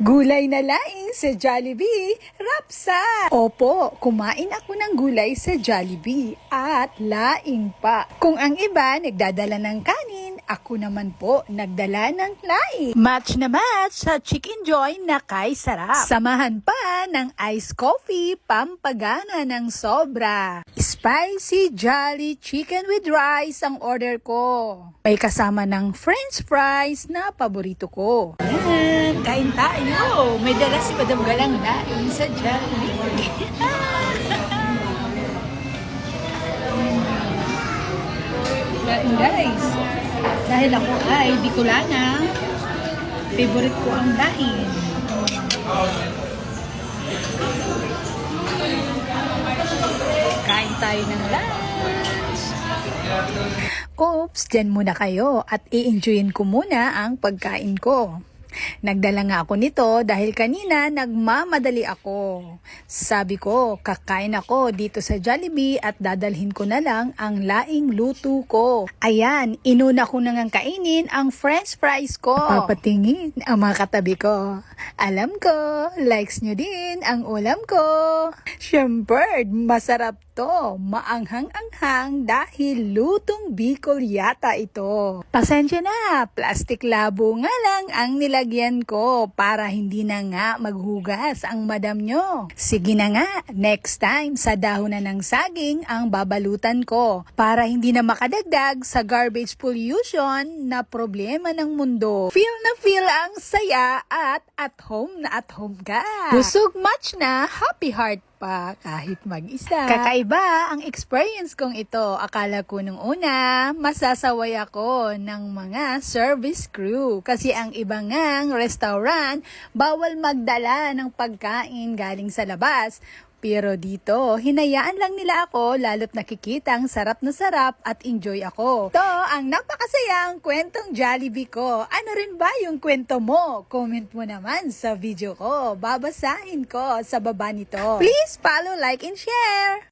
Gulay na laing sa Jollibee, rapsa! Opo, kumain ako ng gulay sa Jollibee at laing pa. Kung ang iba nagdadala ng kanin, ako naman po nagdala ng laing. Match na match sa Chicken Joy na kay sarap. Samahan pa ng iced coffee, pampagana ng sobra. Spicy Jolly Chicken with Rice ang order ko. May kasama ng french fries na paborito ko. Yan, kain tayo. May dala si Madam Galang laing sa Jollibee. Kain guys. Dahil ako ay Bicolana, favorite ko ang daing. Tayo ng lunch. Oops, dyan muna kayo at i-enjoyin ko muna ang pagkain ko. Nagdala nga ako nito dahil kanina nagmamadali ako. Sabi ko, kakain ako dito sa Jollibee at dadalhin ko na lang ang laing luto ko. Ayan, inuna ko na ngang kainin ang french fries ko. Papatingin ang mga katabi ko. Alam ko, likes nyo din ang ulam ko. Siyempre, masarap to. Maanghang-anghang dahil lutong Bicol yata ito. Pasensya na, plastic labo nga lang ang nilagyan ko para hindi na nga maghugas ang madam nyo. Sige na nga, next time sa dahon na ng saging ang babalutan ko para hindi na makadagdag sa garbage pollution na problema ng mundo. Feel na feel ang saya at at home na at home ka. Busog match na, happy heart pa kahit mag-isa. Kakaiba ang experience kong ito. Akala ko nung una, masasaway ako ng mga service crew. Kasi ang iba ngang restaurant, bawal magdala ng pagkain galing sa labas. Pero dito, hinayaan lang nila ako lalo't nakikita ang sarap na sarap at enjoy ako. To ang napakasayang kwentong Jollibee ko. Ano rin ba yung kwento mo? Comment mo naman sa video ko. Babasahin ko sa baba nito. Please follow, like, and share!